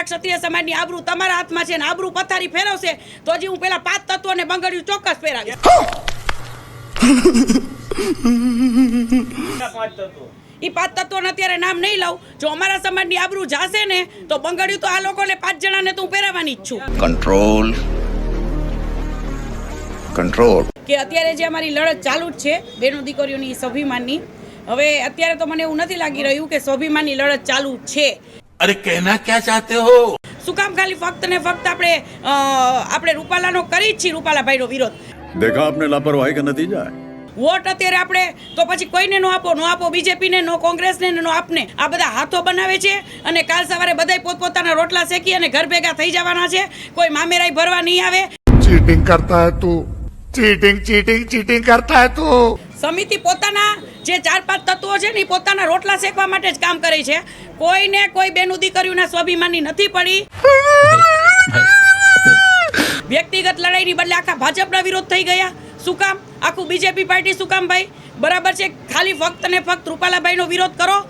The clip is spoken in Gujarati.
અમારા ક્ષત્રિય સમાજની આબરૂ તમારા હાથમાં છે ને આબરૂ પથારી ફેરવશે તો હજી હું પેલા પાંચ તત્વોને બંગડ્યું ચોક્કસ ફેરાવી પાંચ તત્વો. એ પાંચ તત્વોને અત્યારે નામ નહીં લઉં. જો અમારા સમાજની આબરૂ જાશે ને તો બંગડ્યું તો આ લોકોને પાંચ જણાને તો હું પહેરાવાની જ છું. કંટ્રોલ કંટ્રોલ કે અત્યારે જે અમારી લડત ચાલુ જ છે બેનો દીકરીઓની સ્વાભિમાનની. હવે અત્યારે તો મને એવું નથી લાગી રહ્યું કે સ્વાભિમાનની લડત ચાલુ છે. अरे कहना क्या चाहते हो શું કામ ખાલી ફક્ત ને ફક્ત આપણે અ, આપણે રૂપાલાનો કરી જ છીએ રૂપાલાભાઈનો વિરોધ देखा आपने लापरवाही का नतीजा है વોટ અત્યારે આપણે તો પછી કોઈને નો આપો નો આપો બીજેપીને નો કોંગ્રેસને ને નો આપને આ બધા હાથો બનાવે છે અને કાલ સવારે બધાય પોતપોતાના રોટલા શેકી અને ઘર ભેગા થઈ જવાના છે કોઈ મામેરાઈ ભરવા નહીં આવે चीटिंग करता है तू चीटिंग चीटिंग चीटिंग करता है तू સમિતિ પોતાના જે ચાર પાંચ તત્વો છે ને એ પોતાના રોટલા શેકવા માટે જ કામ કરે છે. કોઈને કોઈ બેનું દીકરીઓના સ્વાભિમાની નથી પડી. વ્યક્તિગત લડાઈની બદલે આખા ભાજપના વિરોધ થઈ ગયા. શું કામ? આખું બીજેપી પાર્ટી શું કામ ભાઈ? બરાબર છે, ખાલી ફક્ત ને ફક્ત રૂપાલાભાઈનો વિરોધ કરો.